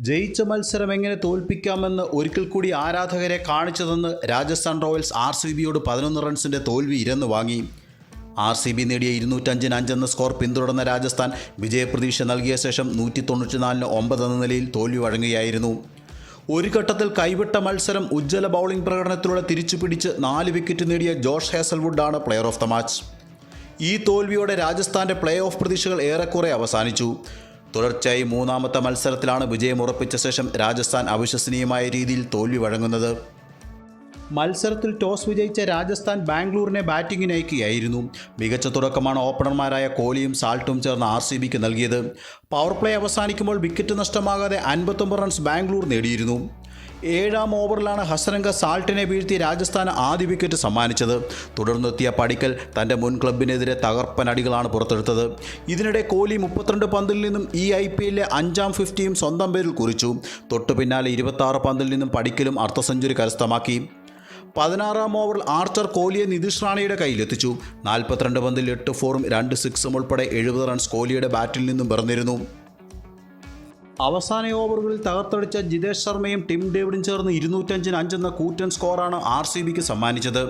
ജയിച്ച മത്സരം എങ്ങനെ തോൽപ്പിക്കാമെന്ന് ഒരിക്കൽ കൂടി ആരാധകരെ കാണിച്ചതെന്ന് രാജസ്ഥാൻ റോയൽസ് ആർ സി ബിയോട് പതിനൊന്ന് റൺസിന്റെ തോൽവി ഇരന്ന് വാങ്ങി. ആർ സി ബി നേടിയ ഇരുന്നൂറ്റഞ്ചിന് അഞ്ചെന്ന സ്കോർ പിന്തുടർന്ന രാജസ്ഥാൻ വിജയപ്രതീക്ഷ നൽകിയ ശേഷം നൂറ്റി തൊണ്ണൂറ്റിനാലിന് ഒമ്പത് എന്ന നിലയിൽ തോൽവി വഴങ്ങുകയായിരുന്നു. ഒരു ഘട്ടത്തിൽ കൈവിട്ട മത്സരം ഉജ്ജ്വല ബൗളിംഗ് പ്രകടനത്തിലൂടെ തിരിച്ചുപിടിച്ച് നാല് വിക്കറ്റ് നേടിയ ജോഷ് ഹേസൽവുഡാണ് പ്ലെയർ ഓഫ് ദ മാച്ച്. ഈ തോൽവിയോടെ രാജസ്ഥാന്റെ പ്ലേ ഓഫ് പ്രതീക്ഷകൾ ഏറെക്കുറെ അവസാനിച്ചു. തുടർച്ചയായി മൂന്നാമത്തെ മത്സരത്തിലാണ് വിജയം ഉറപ്പിച്ച ശേഷം രാജസ്ഥാൻ അവിശ്വസനീയമായ രീതിയിൽ തോൽവി വഴങ്ങുന്നത്. മത്സരത്തിൽ ടോസ് വിജയിച്ച രാജസ്ഥാൻ ബാംഗ്ലൂരിനെ ബാറ്റിംഗിന് അയക്കുകയായിരുന്നു. മികച്ച തുടക്കമാണ് ഓപ്പണർമാരായ കോഹ്ലിയും സാൾട്ടും ചേർന്ന് ആർ സി ബിക്ക് നൽകിയത്. പവർ പ്ലേ അവസാനിക്കുമ്പോൾ വിക്കറ്റ് നഷ്ടമാകാതെ അൻപത്തൊമ്പത് റൺസ് ബാംഗ്ലൂർ നേടിയിരുന്നു. ഏഴാം ഓവറിലാണ് ഹസരംഗ സാൾട്ടിനെ വീഴ്ത്തി രാജസ്ഥാൻ ആദ്യ വിക്കറ്റ് സമ്മാനിച്ചത്. തുടർന്നെത്തിയ പടിക്കൽ തന്റെ മുൻ ക്ലബിനെതിരെ തകർപ്പനടികളാണ് പുറത്തെടുത്തത്. ഇതിനിടെ കോഹ്ലി മുപ്പത്തിരണ്ട് പന്തിൽ നിന്നും ഈ ഐ പി എല്ലിലെ അഞ്ചാം ഫിഫ്റ്റിയും സ്വന്തം പേരിൽ കുറിച്ചു. തൊട്ടു പിന്നാലെ ഇരുപത്താറ് പന്തിൽ നിന്നും പടിക്കലും അർദ്ധ സെഞ്ചുറി കരസ്ഥമാക്കി. പതിനാറാം ഓവറിൽ ആർച്ചർ കോഹ്ലിയെ നിതീഷ് റാണയുടെ കയ്യിലെത്തിച്ചു. നാൽപ്പത്തിരണ്ട് പന്തിൽ എട്ട് ഫോറും രണ്ട് സിക്സും ഉൾപ്പെടെ എഴുപത് റൺസ് കോഹ്ലിയുടെ ബാറ്റിൽ നിന്നും പിറന്നിരുന്നു. അവസാന ഓവറുകളിൽ തകർത്തടിച്ച ജിതേഷ് ശർമ്മയും ടിം ഡേവിഡും ചേർന്ന് ഇരുന്നൂറ്റഞ്ചിന് അഞ്ചെന്ന കൂറ്റൻ സ്കോറാണ് ആർ സി ബിക്ക് സമ്മാനിച്ചത്.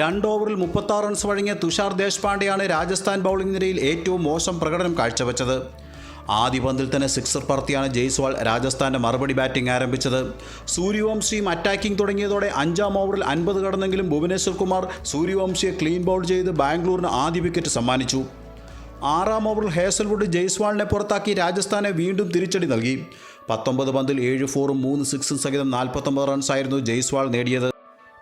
രണ്ട് ഓവറിൽ മുപ്പത്താറ് റൺസ് വഴങ്ങിയ തുഷാർ ദേശ്പാണ്ഡെയാണ് രാജസ്ഥാൻ ബൗളിംഗ് നിരയിൽ ഏറ്റവും മോശം പ്രകടനം കാഴ്ചവെച്ചത്. ആദ്യ പന്തിൽ തന്നെ സിക്സർ പറത്തിയാണ് ജയ്സ്വാൾ രാജസ്ഥാന്റെ മറുപടി ബാറ്റിംഗ് ആരംഭിച്ചത്. സൂര്യവംശിയും അറ്റാക്കിംഗ് തുടങ്ങിയതോടെ അഞ്ചാം ഓവറിൽ അൻപത് കടന്നെങ്കിലും ഭുവനേശ്വർ കുമാർ സൂര്യവംശിയെ ക്ലീൻ ബൗൾ ചെയ്ത് ബാംഗ്ലൂരിന് ആദ്യ വിക്കറ്റ് സമ്മാനിച്ചു. ആറാം ഓവറിൽ ഹേസൽവുഡ് ജയ്സ്വാളിനെ പുറത്താക്കി രാജസ്ഥാനെ വീണ്ടും തിരിച്ചടി നൽകി. പത്തൊമ്പത് പന്തിൽ ഏഴ് ഫോറും മൂന്ന് സിക്സും സഹിതം നാൽപ്പത്തൊമ്പത് റൺസായിരുന്നു ജയ്സ്വാൾ നേടിയത്.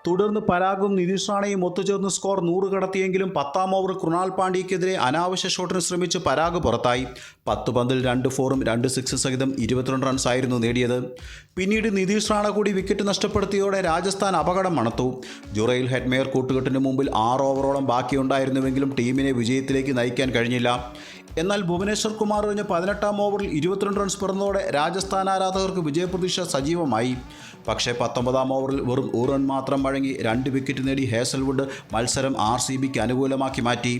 തുടർന്ന് പരാഗും നിതീഷ് റാണയും ഒത്തുചേർന്ന് സ്കോർ നൂറ് കടത്തിയെങ്കിലും പത്താം ഓവർ കൃണാൽ പാണ്ഡ്യയ്ക്കെതിരെ അനാവശ്യ ഷോട്ടിന് ശ്രമിച്ച് പരാഗ് പുറത്തായി. പത്ത് പന്തിൽ രണ്ട് ഫോറും രണ്ട് സിക്സ് സഹിതം ഇരുപത്തിരണ്ട് റൺസായിരുന്നു നേടിയത്. പിന്നീട് നിതീഷ് റാണ കൂടി വിക്കറ്റ് നഷ്ടപ്പെടുത്തിയോടെ രാജസ്ഥാൻ അപകടം മണത്തു. ജുറയിൽ ഹെഡ്മേയർ കൂട്ടുകെട്ടിന് മുമ്പിൽ ആറ് ഓവറോളം ബാക്കിയുണ്ടായിരുന്നുവെങ്കിലും ടീമിനെ വിജയത്തിലേക്ക് നയിക്കാൻ കഴിഞ്ഞില്ല. എന്നാൽ ഭുവനേശ്വർ കുമാർ എറിഞ്ഞ പതിനെട്ടാം ഓവറിൽ ഇരുപത്തിരണ്ട് റൺസ് പിറന്നതോടെ രാജസ്ഥാൻ ആരാധകർക്ക് വിജയപ്രതീക്ഷ സജീവമായി. പക്ഷേ പത്തൊമ്പതാം ഓവറിൽ വെറും ഒരു റൺ മാത്രം വഴങ്ങി രണ്ട് വിക്കറ്റ് നേടി ഹേസൽവുഡ് മത്സരം ആർ സി ബിക്ക് അനുകൂലമാക്കി മാറ്റി.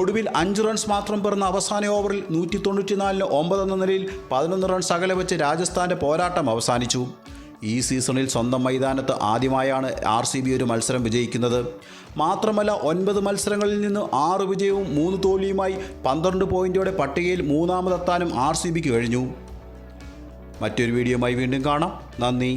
ഒടുവിൽ അഞ്ച് റൺസ് മാത്രം പിറന്ന അവസാന ഓവറിൽ നൂറ്റി തൊണ്ണൂറ്റിനാലിന് ഒമ്പത് എന്ന നിലയിൽ പതിനൊന്ന് റൺസ് അകലെ വെച്ച് രാജസ്ഥാന്റെ പോരാട്ടം അവസാനിച്ചു. ഈ സീസണിൽ സ്വന്തം മൈതാനത്ത് ആദ്യമായാണ് ആർ സി ബി ഒരു മത്സരം വിജയിക്കുന്നത്. മാത്രമല്ല ഒൻപത് മത്സരങ്ങളിൽ നിന്ന് ആറ് വിജയവും മൂന്ന് തോൽവിയുമായി പന്ത്രണ്ട് പോയിന്റോടെ പട്ടികയിൽ മൂന്നാമതെത്താനും ആർ സി ബിക്ക് കഴിഞ്ഞു. മറ്റൊരു വീഡിയോയുമായി വീണ്ടും കാണാം. നന്ദി.